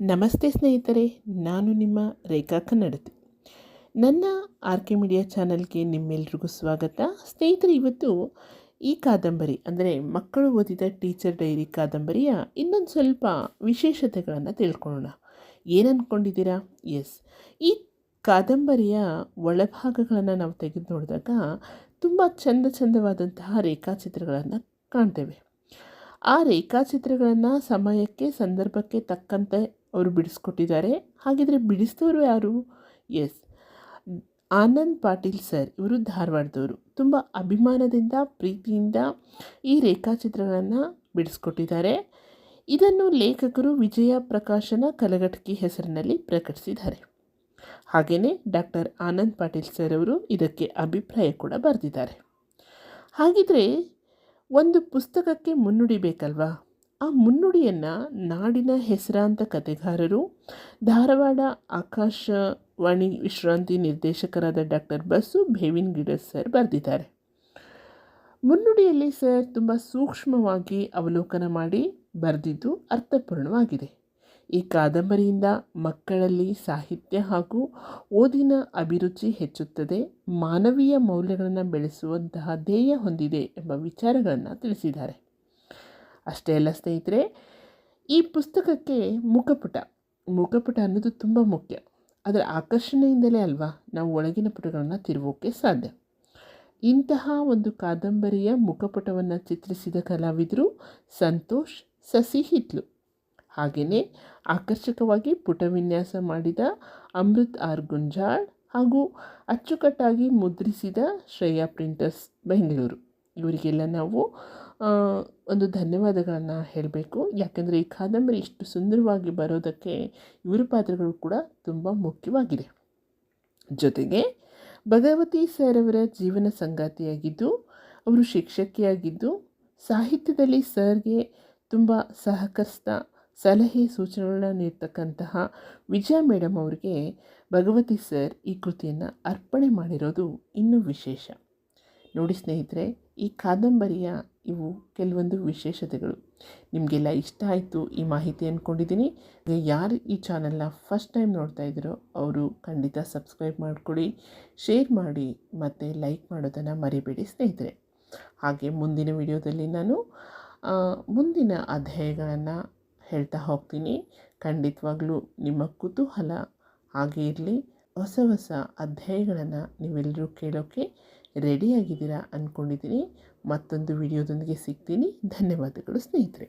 ನಮಸ್ತೆ ಸ್ನೇಹಿತರೆ, ನಾನು ನಿಮ್ಮ ರೇಖಾ ಕನ್ನಡತಿ. ನನ್ನ ಆರ್ ಕೆ ಮೀಡಿಯಾ ಚಾನಲ್ಗೆ ನಿಮ್ಮೆಲ್ರಿಗೂ ಸ್ವಾಗತ. ಸ್ನೇಹಿತರೆ, ಇವತ್ತು ಈ ಕಾದಂಬರಿ, ಅಂದರೆ ಮಕ್ಕಳು ಓದಿದ ಟೀಚರ್ ಡೈರಿ ಕಾದಂಬರಿಯ ಇನ್ನೊಂದು ಸ್ವಲ್ಪ ವಿಶೇಷತೆಗಳನ್ನು ತಿಳ್ಕೊಳ್ಳೋಣ. ಏನು ಎಸ್, ಈ ಕಾದಂಬರಿಯ ಒಳಭಾಗಗಳನ್ನು ನಾವು ತೆಗೆದು ನೋಡಿದಾಗ ತುಂಬ ಚಂದ ಚಂದವಾದಂತಹ ರೇಖಾಚಿತ್ರಗಳನ್ನು ಕಾಣ್ತೇವೆ. ಆ ರೇಖಾಚಿತ್ರಗಳನ್ನು ಸಮಯಕ್ಕೆ, ಸಂದರ್ಭಕ್ಕೆ ತಕ್ಕಂತೆ ಅವರು ಬಿಡಿಸ್ಕೊಟ್ಟಿದ್ದಾರೆ. ಹಾಗಿದ್ರೆ ಬಿಡಿಸಿದವರು ಯಾರು? ಎಸ್. ಆನಂದ್ ಪಾಟೀಲ್ ಸರ್ ಇವರು ಧಾರವಾಡದವರು. ತುಂಬ ಅಭಿಮಾನದಿಂದ, ಪ್ರೀತಿಯಿಂದ ಈ ರೇಖಾಚಿತ್ರಗಳನ್ನು ಬಿಡಿಸ್ಕೊಟ್ಟಿದ್ದಾರೆ. ಇದನ್ನು ಲೇಖಕರು ವಿಜಯ ಪ್ರಕಾಶನ ಕಲಘಟಕಿ ಹೆಸರಿನಲ್ಲಿ ಪ್ರಕಟಿಸಿದ್ದಾರೆ. ಹಾಗೆಯೇ ಡಾಕ್ಟರ್ ಆನಂದ್ ಪಾಟೀಲ್ ಸರ್ ಅವರು ಇದಕ್ಕೆ ಅಭಿಪ್ರಾಯ ಕೂಡ ಬರೆದಿದ್ದಾರೆ. ಹಾಗಿದ್ರೆ ಒಂದು ಪುಸ್ತಕಕ್ಕೆ ಮುನ್ನುಡಿ ಬೇಕಲ್ವಾ? ಆ ಮುನ್ನುಡಿಯನ್ನು ನಾಡಿನ ಹೆಸರಾಂತ ಕತೆಗಾರರು ಧಾರವಾಡ ಆಕಾಶವಾಣಿ ವಿಶ್ರಾಂತಿ ನಿರ್ದೇಶಕರಾದ ಡಾಕ್ಟರ್ ಬಸು ಬೇವಿನ ಗಿಡ ಸರ್ ಬರೆದಿದ್ದಾರೆ. ಮುನ್ನುಡಿಯಲ್ಲಿ ಸರ್ ತುಂಬ ಸೂಕ್ಷ್ಮವಾಗಿ ಅವಲೋಕನ ಮಾಡಿ ಬರೆದಿದ್ದು ಅರ್ಥಪೂರ್ಣವಾಗಿದೆ. ಈ ಕಾದಂಬರಿಯಿಂದ ಮಕ್ಕಳಲ್ಲಿ ಸಾಹಿತ್ಯ ಹಾಗೂ ಓದಿನ ಅಭಿರುಚಿ ಹೆಚ್ಚುತ್ತದೆ, ಮಾನವೀಯ ಮೌಲ್ಯಗಳನ್ನು ಬೆಳೆಸುವಂತಹ ಧ್ಯೇಯ ಹೊಂದಿದೆ ಎಂಬ ವಿಚಾರಗಳನ್ನು ತಿಳಿಸಿದ್ದಾರೆ. ಅಷ್ಟೇ ಅಲ್ಲ ಸ್ನೇಹಿತರೆ, ಈ ಪುಸ್ತಕಕ್ಕೆ ಮುಖಪುಟ ಮುಖಪುಟ ಅನ್ನೋದು ತುಂಬ ಮುಖ್ಯ. ಅದರ ಆಕರ್ಷಣೆಯಿಂದಲೇ ಅಲ್ವಾ ನಾವು ಒಳಗಿನ ಪುಟಗಳನ್ನು ತಿರುಗೋಕ್ಕೆ ಸಾಧ್ಯ. ಇಂತಹ ಒಂದು ಕಾದಂಬರಿಯ ಮುಖಪುಟವನ್ನು ಚಿತ್ರಿಸಿದ ಕಲಾವಿದರು ಸಂತೋಷ್ ಸಸಿ ಹಿತ್ಲು. ಹಾಗೆಯೇ ಆಕರ್ಷಕವಾಗಿ ಪುಟ ವಿನ್ಯಾಸ ಮಾಡಿದ ಅಮೃತ್ ಆರ್ ಗುಂಜಾಳ್ ಹಾಗೂ ಅಚ್ಚುಕಟ್ಟಾಗಿ ಮುದ್ರಿಸಿದ ಶ್ರೇಯಾ ಪ್ರಿಂಟರ್ಸ್ ಬೆಂಗಳೂರು ಇವರಿಗೆಲ್ಲ ನಾವು ಒಂದು ಧನ್ಯವಾದಗಳನ್ನು ಹೇಳಬೇಕು. ಯಾಕೆಂದರೆ ಈ ಕಾದಂಬರಿ ಇಷ್ಟು ಸುಂದರವಾಗಿ ಬರೋದಕ್ಕೆ ಇವರ ಪಾತ್ರಗಳು ಕೂಡ ತುಂಬ ಮುಖ್ಯವಾಗಿದೆ. ಜೊತೆಗೆ ಭಗವತಿ ಸರ್ ಅವರ ಜೀವನ ಸಂಗಾತಿಯಾಗಿದ್ದು, ಅವರು ಶಿಕ್ಷಕಿಯಾಗಿದ್ದು, ಸಾಹಿತ್ಯದಲ್ಲಿ ಸರ್ಗೆ ತುಂಬ ಸಹಕರಿಸ್ತಾ ಸಲಹೆ ಸೂಚನೆಗಳನ್ನ ನೀಡ್ತಕ್ಕಂತಹ ವಿಜಯ ಮೇಡಮ್ ಅವರಿಗೆ ಭಗವತಿ ಸರ್ ಈ ಕೃತಿಯನ್ನು ಅರ್ಪಣೆ ಮಾಡಿರೋದು ಇನ್ನೂ ವಿಶೇಷ. ನೋಡಿ ಸ್ನೇಹಿತರೆ, ಈ ಕಾದಂಬರಿಯ ಇವು ಕೆಲವೊಂದು ವಿಶೇಷತೆಗಳು. ನಿಮಗೆಲ್ಲ ಇಷ್ಟ ಆಯಿತು ಈ ಮಾಹಿತಿ ಅಂದ್ಕೊಂಡಿದ್ದೀನಿ ಯಾರು ಈ ಚಾನಲ್ನ ಫಸ್ಟ್ ಟೈಮ್ ನೋಡ್ತಾ ಇದ್ದೀರೋ, ಅವರು ಖಂಡಿತ ಸಬ್ಸ್ಕ್ರೈಬ್ ಮಾಡಿಕೊಡಿ ಶೇರ್ ಮಾಡಿ, ಮತ್ತು ಲೈಕ್ ಮಾಡೋದನ್ನು ಮರಿಬೇಡಿ ಸ್ನೇಹಿತರೆ. ಹಾಗೆ ಮುಂದಿನ ವಿಡಿಯೋದಲ್ಲಿ ನಾನು ಮುಂದಿನ ಅಧ್ಯಾಯಗಳನ್ನು ಹೇಳ್ತಾ ಹೋಗ್ತೀನಿ. ಖಂಡಿತವಾಗಲೂ ನಿಮ್ಮ ಕುತೂಹಲ ಹಾಗೆ ಇರಲಿ. ಹೊಸ ಹೊಸ ಅಧ್ಯಾಯಗಳನ್ನು ನೀವೆಲ್ಲರೂ ಕೇಳೋಕ್ಕೆ ರೆಡಿಯಾಗಿದ್ದೀರಾ ಅಂದ್ಕೊಂಡಿದ್ದೀನಿ ಮತ್ತೊಂದು ವಿಡಿಯೋದೊಂದಿಗೆ ಸಿಗ್ತೀನಿ. ಧನ್ಯವಾದಗಳು ಸ್ನೇಹಿತರೆ.